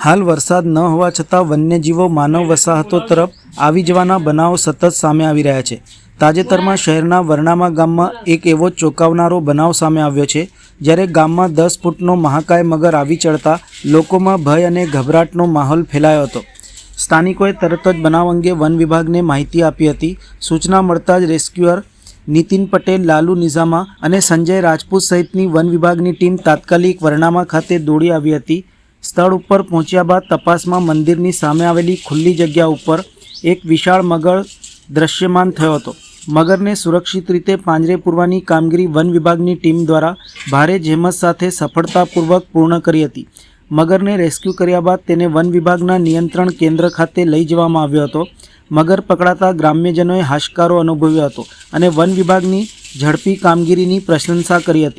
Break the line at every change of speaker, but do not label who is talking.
હાલ વરસાદ ન હોવા છતાં વન્યજીવો માનવ વસાહતો તરફ આવી જવાના બનાવો સતત સામે આવી રહ્યા છે. તાજેતરમાં શહેરના વરણામા ગામમાં એક એવો ચોંકાવનારો બનાવ સામે આવ્યો છે, જ્યારે ગામમાં દસ ફૂટનો મહાકાય મગર આવી ચડતા લોકોમાં ભય અને ગભરાટનો માહોલ ફેલાયો હતો. સ્થાનિકોએ તરત જ બનાવ અંગે વન વિભાગને માહિતી આપી હતી. સૂચના મળતા જ રેસ્ક્યુઅર નીતિન પટેલ, લાલુ નિઝામા અને સંજય રાજપૂત સહિતની વન વિભાગની ટીમ તાત્કાલિક વરણામા ખાતે દોડી આવી હતી. સ્થળ ઉપર પહોંચ્યા બાદ તપાસમાં મંદિરની સામે આવેલી ખુલ્લી જગ્યા ઉપર એક વિશાળ મગર દ્રશ્યમાન થયો હતો. મગરને સુરક્ષિત રીતે પાંજરે પૂરવાની કામગીરી વન વિભાગની ટીમ દ્વારા ભારે જહેમત સાથે સફળતાપૂર્વક પૂર્ણ કરી હતી. મગરને રેસ્ક્યુ કર્યા બાદ તેને વન વિભાગના નિયંત્રણ કેન્દ્ર ખાતે લઈ જવામાં આવ્યો હતો. મગર પકડાતા ગ્રામ્યજનોએ હાશકારો અનુભવ્યો હતો અને વન વિભાગની ઝડપી કામગીરીની પ્રશંસા કરી હતી.